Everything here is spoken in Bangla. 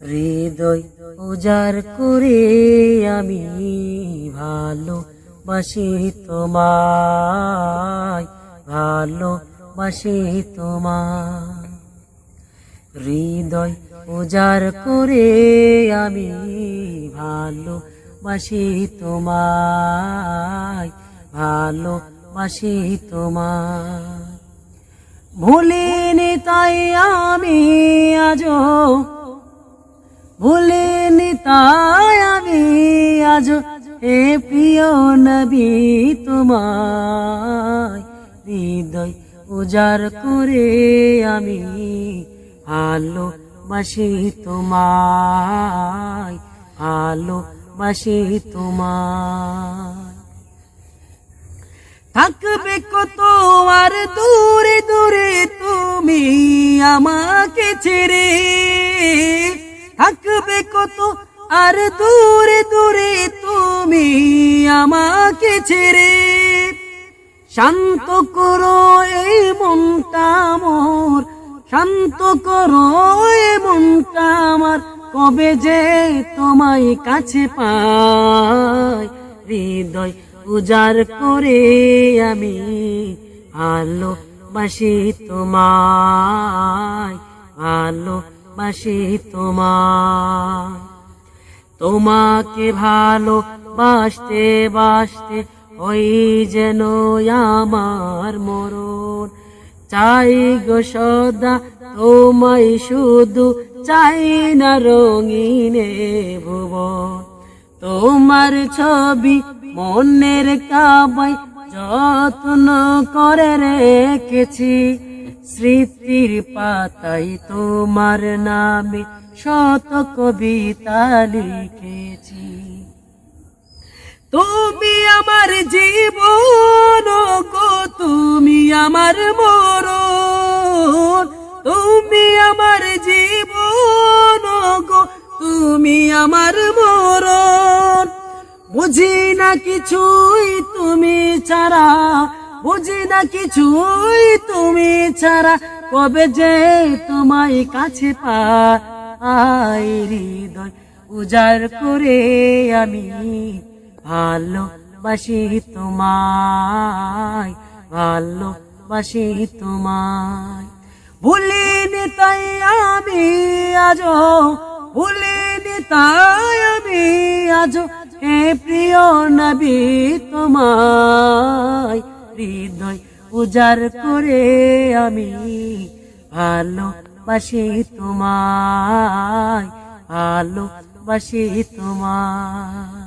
হৃদয় উজাড় করে আমি ভালো বাসি তোমায় ভালো বাসি তোমায়। হৃদয় উজার করে আমি ভালো বাসি তোমায় ভালো বাসি তোমায়। ভুলিনি তাই আমি আজও ভুলিনি তাই আমি আজ হে প্রিয় নবী তোমায়। হৃদয় উজাড় করে আমি ভালো বাসি তোমায় ভালো বাসি তোমায়। থাকবে কত আর দূরে দূরে তুমি আমাকে ছেড়ে। থাকবে কত? আর দূরে দূরে তুমি আমাকে ছেড়ে। শান্ত করো এই মনটা মোর শান্ত করো এই মনটা আমার। কবে যে তোমায় কাছে পাই, হৃদয় উজার করে আমি ভালো বাসি তোমায় ভালো বাসি তোমায়। তোমাকে ভালো বাসতে বাসতে ওই যেন আমার মরণ। চাই গো সদা তোমায় শুধু চাই না রঙিনে ভুবন। তোমার ছবি মনের কাবাই যত্ন করে রেখেছি। স্মৃতির পাতাই তোমার নামে শত কবিতা লিখেছি। তুমি আমার জীবন গো তুমি আমার মরণ। তুমি আমার জীবন গো তুমি আমার মরণ। বুঝি না কিছুই তুমি ছাড়া বুঝি না কিছুই তুমি ছাড়া। কবে যে তোমায় কাছে পাই হৃদয় উজাড় করে আমি ভালো বাসি তোমায় ভালো বাসি তোমায়। ভুলিনি তাই আমি আজো ভুলিনি তাই আমি আজো হে প্রিয় নবী তোমায়। হৃদয় উজাড় করে আমি ভালো বাসি তোমায় ভালো বাসি তোমায়।